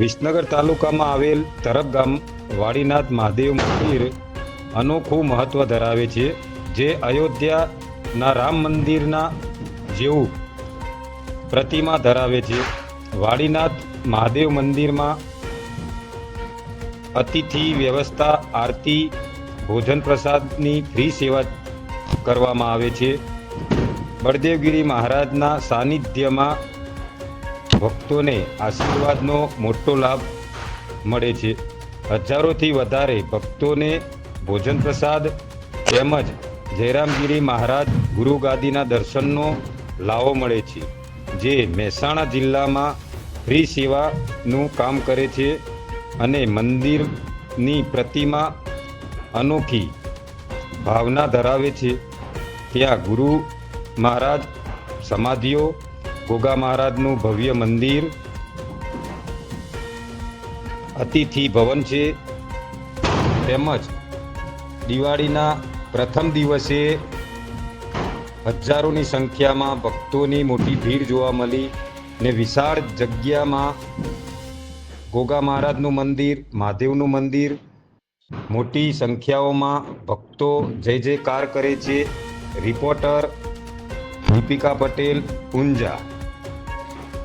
વિસનગર તાલુકામાં આવેલ તરફ ગામ વાડીનાથ મહાદેવ મંદિર અનોખું મહત્વ ધરાવે છે, જે અયોધ્યાના રામ મંદિરના જેવું પ્રતિમા ધરાવે છે. વાડીનાથ મહાદેવ મંદિરમાં અતિથિ વ્યવસ્થા, આરતી, ભોજન પ્રસાદની ફ્રી સેવા કરવામાં આવે છે. બળદેવગીરી મહારાજના સાનિધ્યમાં ભક્તોને આશીર્વાદનો મોટો લાભ મળે છે. હજારોથી વધારે ભક્તોને ભોજન પ્રસાદ તેમજ જયરામગીરી મહારાજ ગુરુગાદીના દર્શનનો લાવો મળે છે, જે મહેસાણા જિલ્લામાં ફ્રી સેવાનું કામ કરે છે અને મંદિરની પ્રતિમા અનોખી ભાવના ધરાવે છે. ત્યાં ગુરુ મહારાજ, સમાધિઓ ગોગા મહારાજનું ભવ્ય મંદિર. અતિથિ ભવન છે. તેમજ દિવાળીના પ્રથમ દિવસે હજારોની સંખ્યામાં ભક્તોની મોટી ભીડ જોવા મળી ને વિશાળ જગ્યામાં ગોગા મહારાજનું મંદિર, મહાદેવનું મંદિર, મોટી સંખ્યાઓમાં ભક્તો જય જયકાર કરે છે. રિપોર્ટર દીપિકા પટેલ, ઊંઝા.